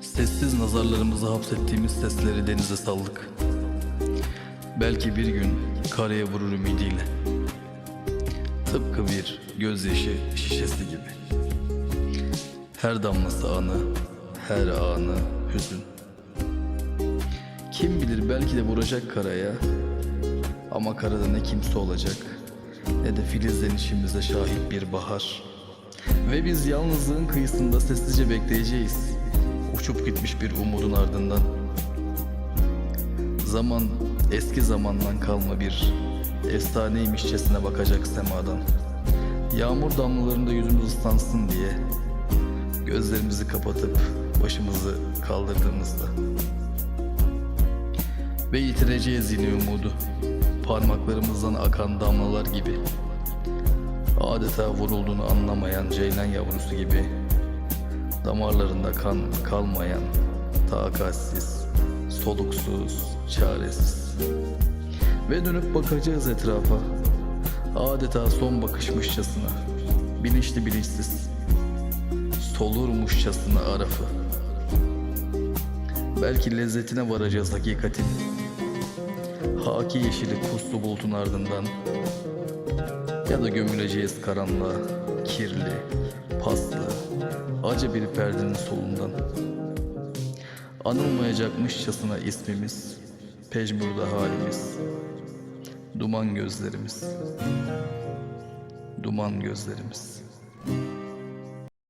Sessiz nazarlarımızı hapsettiğimiz sesleri denize saldık. Belki bir gün karaya vurur ümidiyle. Tıpkı bir gözyaşı şişesi gibi. Her damlası anı, her anı hüzün. Kim bilir belki de vuracak karaya ama karada ne kimse olacak ne de filizlenişimize şahit bir bahar. Ve biz yalnızlığın kıyısında sessizce bekleyeceğiz. Uçup gitmiş bir umudun ardından. Zaman eski zamandan kalma bir efsaneymişçesine bakacak semadan. Yağmur damlalarında yüzümüz ıslansın diye gözlerimizi kapatıp başımızı kaldırdığımızda. Ve yitireceğiz yine umudu. Parmaklarımızdan akan damlalar gibi. Adeta vurulduğunu anlamayan ceylan yavrusu gibi. Damarlarında kan kalmayan, takatsiz, soluksuz, çaresiz. Ve dönüp bakacağız etrafa. Adeta son bakışmışçasına. Bilinçli bilinçsiz. Solurmuşçasına arafı. Belki lezzetine varacağız hakikatin. Haki yeşili puslu bulutun ardından ya da gömüleceğiz karanlığa, kirli, paslı, acı bir perdenin solundan. Anılmayacakmışçasına ismimiz, pejmurda halimiz, duman gözlerimiz, duman gözlerimiz.